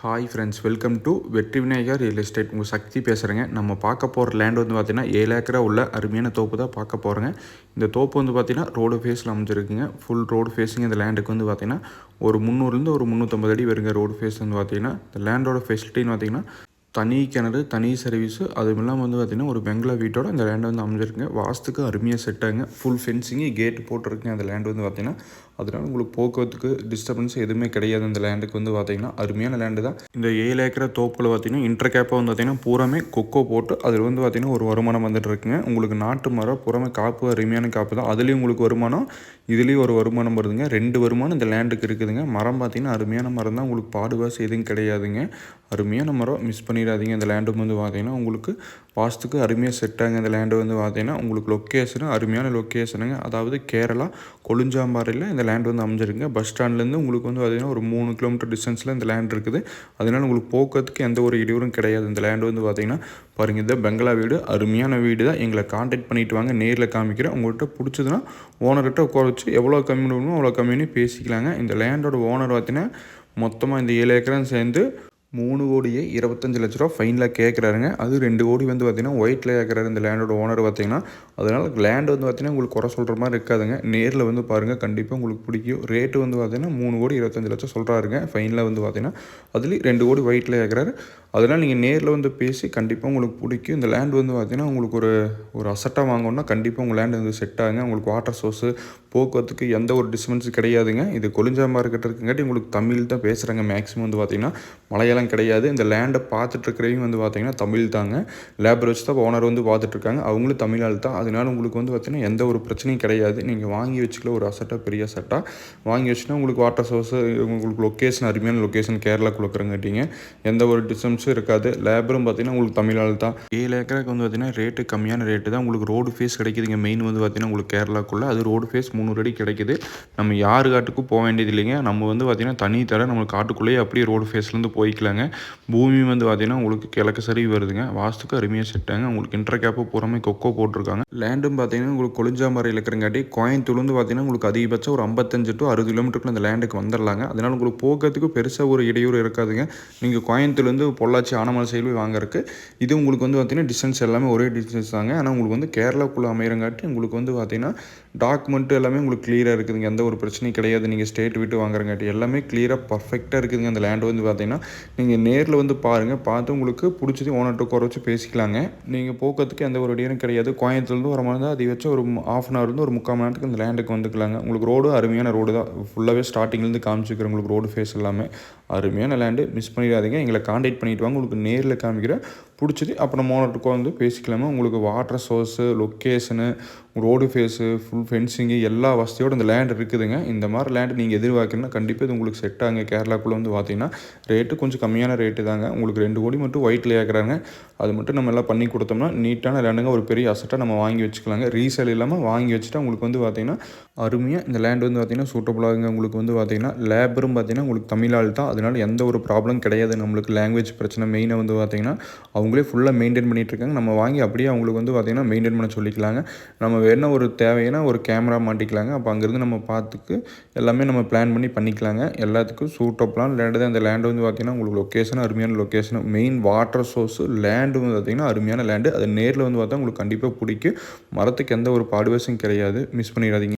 Hi friends welcome to வெற்றி Vinayagar real estate உங்கள் சக்தி பேசுகிறேங்க நம்ம பார்க்க போகிற லேண்ட் வந்து பார்த்திங்கன்னா ஏழு ஏக்கரா உள்ள அருமையான தோப்பு தான் பார்க்க போகிறேங்க இந்த தோப்பு வந்து பார்த்திங்கன்னா ரோடு ஃபேஸில் அமைஞ்சிருக்குங்க. ஃபுல் ரோடு ஃபேஸிங் இந்த லேண்டுக்கு வந்து பார்த்திங்கன்னா ஒரு முந்நூறுலேருந்து ஒரு முந்நூற்றம்பது அடி வருங்க ரோடு ஃபேஸ் வந்து பார்த்திங்கன்னா இந்த லேண்டோட ஃபெசிலிட்டின்னு பார்த்திங்கன்னா தனி கிணறு தனி சர்வீஸு அதுவும் இல்லாமல் வந்து பார்த்திங்கன்னா ஒரு பெங்களா வீட்டோட இந்த லேண்ட் வந்து அமைஞ்சிருக்குங்க. வாஸ்துக்கு அருமையாக செட் ஆகுங்க ஃபுல் ஃபென்சிங்கு கேட்டு போட்டிருக்குங்க அந்த லேண்ட் வந்து பார்த்திங்கன்னா அதனால உங்களுக்கு போக்குவரத்துக்கு டிஸ்டர்பன்ஸ் எதுவுமே கிடையாது இந்த லேண்டுக்கு வந்து பார்த்திங்கன்னா அருமையான லேண்டு தான். இந்த ஏழு ஏக்கரை தோப்பில் பார்த்திங்கன்னா இன்டர் கேப்பாக வந்து பார்த்திங்கன்னா பூராமே கொக்கோ போட்டு அதில் வந்து பார்த்திங்கன்னா ஒரு வருமானம் வந்துட்டு இருக்குங்க உங்களுக்கு நாட்டு மரம் பூராமே காப்பு அருமையான காப்பு தான். அதுலேயும் உங்களுக்கு வருமானம் இதுலேயும் ஒரு வருமானம் வருதுங்க. ரெண்டு வருமானம் இந்த லேண்டுக்கு இருக்குதுங்க. மரம் பார்த்திங்கன்னா அருமையான மரம் தான். உங்களுக்கு பாடுவாசி எதுவும் கிடையாதுங்க. அருமையான மரம் மிஸ் பண்ணிடாதீங்க. இந்த லேண்டு வந்து பார்த்திங்கன்னா உங்களுக்கு வாஸ்துக்கு அருமையாக செட் ஆகுங்க. இந்த லேண்டு வந்து பார்த்திங்கன்னா உங்களுக்கு லொக்கேஷனு அருமையான லொக்கேஷனுங்க அதாவது கேரளா கொழுஞ்சாம்பாறையில் இந்த லேண்ட் வந்து அமைஞ்சிருங்க பஸ் ஸ்டாண்ட்லேருந்து உங்களுக்கு வந்து பார்த்திங்கன்னா ஒரு மூணு கிலோமீட்டர் டிஸ்டன்ஸில் இந்த லேண்ட் இருக்குது. அதனால் உங்களுக்கு போக்குவரத்துக்கு எந்த ஒரு இடையூறும் கிடையாது. இந்த லேண்டு வந்து பார்த்திங்கன்னா பாருங்கள் இந்த பெங்களா வீடு. அருமையான வீடு தான். எங்களை காண்டாக்ட் பண்ணிட்டு வாங்க. நேரில் காமிக்கிறேன். உங்கள்கிட்ட பிடிச்சதுன்னா ஓனர்கிட்ட உட்கார வச்சு எவ்வளோ கம்மி பண்ணணுமோ அவ்வளோ கம்மின்னு பேசிக்கலாங்க. இந்த லேண்டோட ஓனர் பார்த்தீங்கன்னா மொத்தமாக இந்த ஏழு ஏக்கரும் சேர்ந்து மூணு கோடியே இருபத்தஞ்சு லட்ச ரூபா ஃபைனில் கேட்குறாருங்க அது ரெண்டு கோடி வந்து பார்த்திங்கன்னா ஒயிட்டில் கேட்குறாரு இந்த லேண்டோட ஓனர் பார்த்திங்கன்னா அதனால் லேண்ட் வந்து பார்த்திங்கன்னா உங்களுக்கு குறை சொல்கிற மாதிரி இருக்காதுங்க. நேரில் வந்து பாருங்கள் கண்டிப்பாக உங்களுக்கு பிடிக்கும். ரேட்டு வந்து பார்த்திங்கன்னா மூணு கோடி இருபத்தஞ்சு லட்சம் சொல்கிறாருங்க ஃபைனில் வந்து பார்த்திங்கன்னா அதுலேயும் ரெண்டு கோடி ஒயிட்டில் கேட்குறாரு அதனால் நீங்கள் நேரில் வந்து பேசி கண்டிப்பாக உங்களுக்கு பிடிக்கும். இந்த லேண்ட் வந்து பார்த்திங்கன்னா உங்களுக்கு ஒரு ஒரு அசட்டாக வாங்கணும்னா கண்டிப்பாக உங்கள் லேண்ட் வந்து செட் ஆகுங்க. உங்களுக்கு வாட்டர் சோர்ஸு போக்குவரத்துக்கு எந்த ஒரு டிஸ்டர்பன்ஸும் கிடையாதுங்க. இது கொலிஞ்சா மார்க்கெட் இருக்குங்காட்டி உங்களுக்கு தமிழ் தான் பேசுகிறாங்க மேக்ஸிமம் வந்து பார்த்திங்கன்னா மலையாளம் கிடையாது. இந்த லேண்டை பார்த்துட்ருக்கிறவங்க வந்து பார்த்திங்கன்னா தமிழ் தாங்க. லேபர் வச்சு தான் ஓனர் வந்து பார்த்துட்ருக்காங்க. அவங்களும் தமிழ் ஆள் தான். அதனால உங்களுக்கு வந்து பார்த்திங்கன்னா எந்த ஒரு பிரச்சனையும் கிடையாது. நீங்கள் வாங்கி வச்சுக்கல ஒரு அசட்டாக பெரிய அசட்டாக வாங்கி வச்சுன்னா உங்களுக்கு வாட்டர் சோர்ஸு உங்களுக்கு லொக்கேஷன் அருமையான லொக்கேஷன் கேரளாக்குள்ள இருக்கிறங்காட்டிங்க எந்த ஒரு டிஸ்டன்ஸும் இருக்காது. லேபரும் பார்த்திங்கன்னா உங்களுக்கு தமிழ் ஆள் தான். ஏழு ஏக்கருக்கு வந்து பார்த்திங்கன்னா ரேட்டு கம்மியான ரேட்டு தான். உங்களுக்கு ரோடு ஃபேஸ் கிடைக்குதுங்க. மெயின் வந்து பார்த்திங்கன்னா உங்களுக்கு கேரளாக்குள்ளே. அது ரோடு ஃபேஸ் முந்நூறு அடி கிடைக்குது. நம்ம யார் காட்டுக்கும் போக வேண்டியது இல்லைங்க நம்ம வந்து பார்த்திங்கன்னா தனி தர நம்ம காட்டுக்குள்ளேயே அப்படியே ரோடு ஃபேஸ்லேருந்து இல்லைங்க பூமி வந்து பார்த்திங்கன்னா உங்களுக்கு கிழக்கு சரி வருதுங்க. வாஸ்துக்கு அருமையாக செட்டாங்க. உங்களுக்கு இன்டர் கேப்பு பூராமே கொக்கோ போட்டிருக்காங்க. லேண்டும் பார்த்தீங்கன்னா உங்களுக்கு கொளிஞ்சாமறையில் இருக்கிறங்காட்டி கோயம்புத்தூர்லேருந்து பார்த்தீங்கன்னா உங்களுக்கு அதிகபட்சம் ஒரு ஐம்பத்தஞ்சு டு அறுபது கிலோமீட்டருக்குள்ள அந்த லேண்டுக்கு வந்துடலாங்க அதனால் உங்களுக்கு போக்குறதுக்கு பெருசாக ஒரு இடையூறு இருக்காதுங்க. நீங்கள் கோயம்புத்தூர்லேருந்து பொள்ளாச்சி ஆனமலை சைடு வாங்குறதுக்கு இது உங்களுக்கு வந்து பார்த்திங்கன்னா டிஸ்டன்ஸ் எல்லாமே ஒரே டிஸ்டன்ஸ் தாங்க. ஆனால் உங்களுக்கு வந்து கேரளாக்குள்ளே அமையிறங்காட்டி உங்களுக்கு வந்து பார்த்திங்கன்னா டாக்குமெண்ட்டு எல்லாமே உங்களுக்கு கிளியராக இருக்குதுங்க. எந்த ஒரு பிரச்சனையும் கிடையாது. நீங்கள் ஸ்டேட் விட்டு வாங்குறங்காட்டி எல்லாமே கிளியராக பர்ஃபெக்டாக இருக்குதுங்க. அந்த லேண்ட் வந்து பார்த்திங்கன்னா நீங்கள் நேரில் வந்து பாருங்கள் பார்த்து உங்களுக்கு பிடிச்சது ஓனர்கிட்ட வச்சு பேசிக்கலாங்க. நீங்கள் போக்குறதுக்கு எந்த ஒரு இடையும் கிடையாது. கோயம்புத்தூர்லேருந்து வர மாதிரி தான் அதை வச்சு ஒரு ஆஃப் அன் ஹவர்லேருந்து ஒரு முக்கால் மணி நேரத்துக்கு இந்த லேண்டுக்கு வந்துக்கலாங்க. உங்களுக்கு ரோடு அருமையான ரோடு தான். ஃபுல்லாகவே ஸ்டார்டிங்லேருந்து காமிச்சிக்கிறேன் உங்களுக்கு ரோடு ஃபேஸ் எல்லாமே அருமையான லேண்டு மிஸ் பண்ணிடாதீங்க. எங்களை காண்டாக்ட் பண்ணிட்டு வாங்க. உங்களுக்கு நேரில் காமிக்கிறேன் பிடிச்சது அப்புறம் ஓனர்கிட்ட வந்து பேசிக்கலாமா உங்களுக்கு water source location road face full fencing எல்லா வசதியோடு இந்த லேண்ட் இருக்குதுங்க. இந்த மாதிரி லேண்ட் நீங்கள் எதிர்பார்க்கணும்னா கண்டிப்பாக இது உங்களுக்கு செட் ஆகுங்க. கேரளாக்குள்ளே வந்து பார்த்தீங்கன்னா ரேட்டு கொஞ்சம் கம்மியான ரேட்டு தாங்க. உங்களுக்கு ரெண்டு கோடி மட்டும் ஒயிட்டில் ஏற்கிறாங்க அது மட்டும் நம்ம எல்லாம் பண்ணி கொடுத்தோம்னா நீட்டான லேண்டுங்க ஒரு பெரிய அசட்டாக நம்ம வாங்கி வச்சுக்கலாங்க. ரீசேல் இல்லாமல் வாங்கி வச்சுட்டா உங்களுக்கு வந்து பார்த்திங்கன்னா அருமையாக இந்த லேண்ட் வந்து பார்த்திங்கன்னா சூட்டபுளாகுங்க உங்களுக்கு வந்து பார்த்திங்கன்னா லேபரும் பார்த்திங்கன்னா உங்களுக்கு தமிழால் தான். அதனால் எந்த ஒரு ப்ராப்ளம் கிடையாது. நம்மளுக்கு லாங்குவேஜ் பிரச்சனை மெயினாக வந்து பார்த்திங்கன்னா அவங்களே ஃபுல்லாக மெயின்டைன் பண்ணிகிட்டு இருக்காங்க. நம்ம வாங்கி அப்படியே அவங்களுக்கு வந்து பார்த்திங்கன்னா மெயின்டைன் பண்ண சொல்லிக்கலாங்க. நம்ம வேணால் ஒரு தேவையான ஒரு கேமரா மாட்டிக்கலாங்க. அப்போ அங்கேருந்து நம்ம பார்த்துக்கு எல்லாமே நம்ம பிளான் பண்ணி பண்ணிக்கலாங்க. எல்லாத்துக்கும் சூட்டபுளான லேண்டு தான். அந்த லேண்டு வந்து பார்த்திங்கன்னா உங்களுக்கு லொக்கேஷன் அருமையான location main water source land வந்து பார்த்திங்கன்னா அருமையான லேண்டு அது நேரில் வந்து பார்த்தா உங்களுக்கு கண்டிப்பாக பிடிக்கும். மரத்துக்கு எந்த ஒரு பாடுவேஷன் கிடையாது. மிஸ் பண்ணிடாதீங்க.